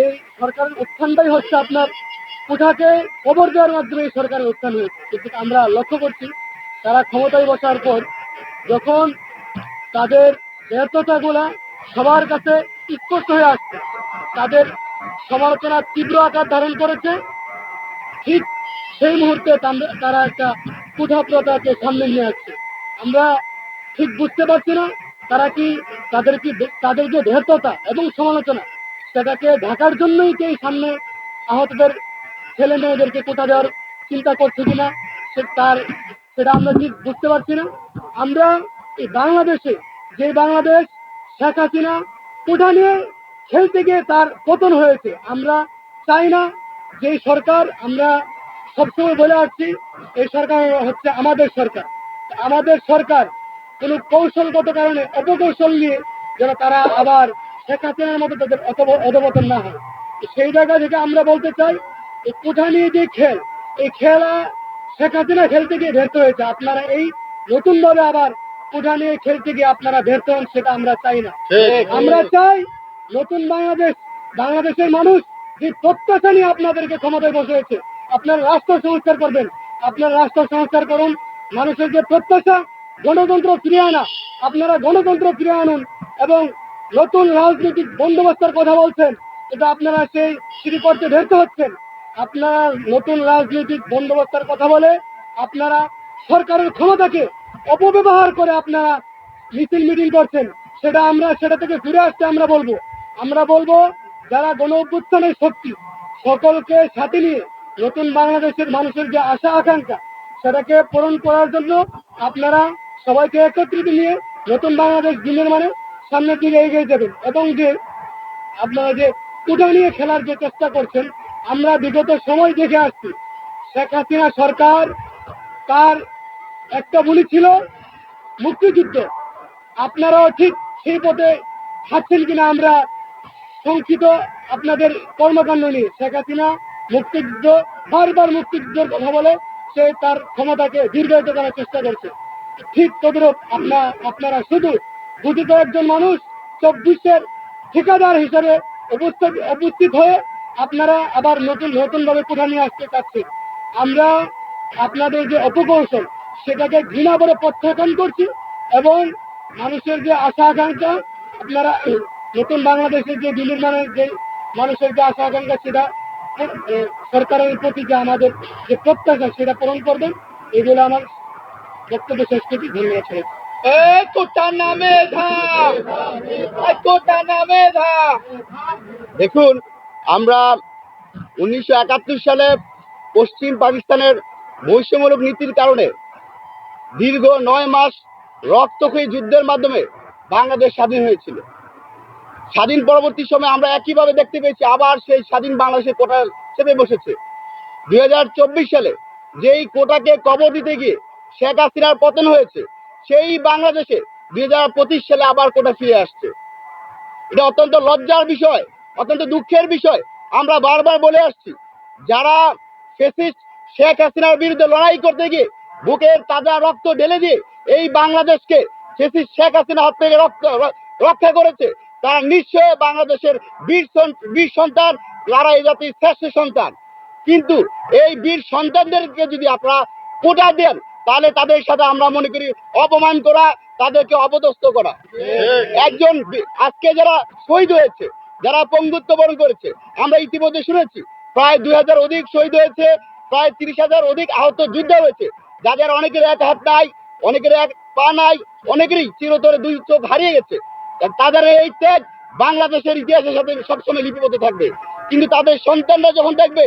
এই সরকারের উত্থানটাই হচ্ছে আপনার কোঠাকে কবর দেওয়ার মাধ্যমে এই সরকারের উত্থান হয়েছে। কিন্তু আমরা লক্ষ্য করছি, তারা ক্ষমতায় বসার পর যখন তাদের ব্যর্থতাগুলা সবার কাছে স্পষ্ট হয়ে আসছে, তাদের সমালোচনা তীব্র আকার ধারণ করেছে, ঠিক সেই মুহূর্তে তারা একটা কুঠাপ্রতাকে সামনে নিয়ে আসছে। আমরা ঠিক বুঝতে পারছি না তারা কি তাদের কি তাদের যে ব্যর্থতা এবং সমালোচনা সেটাকে ঢাকার জন্যই কি সামনে আহতদের ছেলে মেয়েদেরকে কোথা দেওয়ার চিন্তা করছে কিনা তার, সেটা আমরা ঠিক বুঝতে পারছি না। আমরা এই বাংলাদেশে, যে বাংলাদেশ শেখ হাসিনা কোঠা নিয়ে খেলতে গিয়ে তার পতন হয়েছে, আমরা চাই না। যে সরকার, আমরা সবসময় বলে আসছি, এই সরকার হচ্ছে আমাদের সরকার। আমাদের সরকার কোনো কৌশলগত কারণে, অপকৌশল নিয়ে যেন তারা আবার শেখ হাসিনার মতো তাদের অধ- অধপতন না হয়। সেই জায়গা থেকে আমরা বলতে চাই এই কোঠা নিয়ে যে খেল এই খেলা শেখ হাসিনা খেলতে গিয়ে ব্যর্থ হয়েছে। আপনারা এই নতুন ভাবে আবার কোঠা নিয়ে খেলতে গিয়ে আপনারা ব্যর্থ হন সেটা আমরা চাই না। আমরা চাই নতুন বাংলাদেশ বাংলাদেশের মানুষ যে প্রত্যাশা নিয়ে আপনাদেরকে ক্ষমতায় বসেছে আপনারা রাষ্ট্র সংস্কার করবেন। আপনারা রাষ্ট্র সংস্কার করুন মানুষের যে প্রত্যাশা গণতন্ত্র ফিরিয়ে আনা আপনারা গণতন্ত্র ফিরিয়ে আনুন এবং নতুন রাজনৈতিক বন্দোবস্তের কথা বলছেন, এটা আপনারা সেই সিঁড়ি করতে হচ্ছেন আপনারা নতুন রাজনৈতিক বন্দোবস্তের কথা বলে আপনারা সরকারের ক্ষমতাকে অপব্যবহার করে আপনারা মিছিল মিটিং করছেন, সেটা আমরা, সেটা থেকে ফিরে আসতে আমরা বলব। আমরা বলব, যারা গণ অভ্যুত্থানের শক্তি, সকলকে সাথে নিয়ে নতুন বাংলাদেশের মানুষের যে আশা, আকাঙ্ক্ষা, সেটাকে পূরণ করার জন্য আপনারা সবাইকে একত্রিত নিয়ে নতুন বাংলাদেশ বিনির্মাণে সামনের দিকে এগিয়ে যাবেন এবং যে আপনারা যে কুটা নিয়ে খেলার যে চেষ্টা করছেন, আমরা বিগত সময় দেখে আসছি, শেখ হাসিনা সরকার তার একটা বলি ছিল মুক্তিযুদ্ধ। আপনারাও ঠিক সেই পথে হাঁটছেন কিনা আমরা শঙ্কিত আপনাদের কর্মকাণ্ড নিয়ে। শেখ হাসিনা মুক্তিযুদ্ধ, বারবার মুক্তিযুদ্ধের কথা বলে সে তার ক্ষমতাকে দীর্ঘায়িত করার চেষ্টা করছে। ঠিক তদ্রুপ আপনার আপনারা শুধু গঠিত একজন মানুষ চব্বিশের ঠিকাদার হিসেবে উপস্থিত উপস্থিত হয়ে আপনারা আবার নতুন নতুন ভাবে কোথা নিয়ে আসতে চাচ্ছেন আমরা আপনাদের যে অপকৌশল, সেটাকে ঘৃণা করে প্রত্যাখ্যান করছি এবং মানুষের যে আশা আকাঙ্ক্ষা, আপনারা নতুন বাংলাদেশের যে বিনির্মাণের যে মানুষের যে আশা আকাঙ্ক্ষা, সেটা সরকারের প্রতি যে আমাদের যে প্রত্যাশা, সেটা পূরণ করবেন, এগুলো আমার বক্তব্য শেষ করছি। ধন্যবাদ এই কোটা নামে কোটা নামে দেখুন, আমরা উনিশশো একাত্তর সালে পশ্চিম পাকিস্তানের বৈষম্যমূলক নীতির কারণে দীর্ঘ নয় মাস রক্তক্ষয়ী যুদ্ধের মাধ্যমে বাংলাদেশ স্বাধীন হয়েছিল। স্বাধীন পরবর্তী সময় আমরা একইভাবে দেখতে পেয়েছি, আবার সেই স্বাধীন বাংলাদেশের কোটা চেপে বসেছে। দুই হাজার চব্বিশ সালে যেই কোটাকে কবর দিতে গিয়ে শেখ হাসিনার পতন হয়েছে সেই বাংলাদেশে দুই সালে আবার কোটা ফিরে আসছে। এটা অত্যন্ত লজ্জার বিষয়, অত্যন্ত দুঃখের বিষয়। আমরা বারবার বলে আসছি, যারা ফেসিস্ট শেখ হাসিনার বিরুদ্ধে লড়াই করতে গিয়ে বুকের তাজা রক্ত ঢেলে দিয়ে এই বাংলাদেশকে ফেসিস্ট শেখ হাসিনা হাত থেকে রক্ত, রক্ষা করেছে, তারা নিশ্চয় বাংলাদেশের বীর বীর সন্তান লড়াই জাতির শ্রেষ্ঠ সন্তান। কিন্তু এই বীর সন্তানদেরকে যদি আপনারা কোটা দেন তাহলে তাদের সাথে আমরা মনে করি অপমান করা, তাদেরকে অপদস্থ করা। একজন আজকে যারা শহীদ হয়েছে, যারা পঙ্গুত্ব বরণ করেছে, আমরা ইতিমধ্যে শুনেছি, প্রায় দুই হাজার অধিক শহীদ হয়েছে, প্রায় তিরিশ হাজার অধিক আহত যুদ্ধ হয়েছে, যাদের অনেকের এক হাত নাই, অনেকের এক পা নাই, অনেকেরই চিরতরে দুই চোখ হারিয়ে গেছে। তাদের এই ত্যাগ বাংলাদেশের ইতিহাসের সাথে সবসময় লিপিবদ্ধ থাকবে। কিন্তু তাদের সন্তানরা যখন দেখবে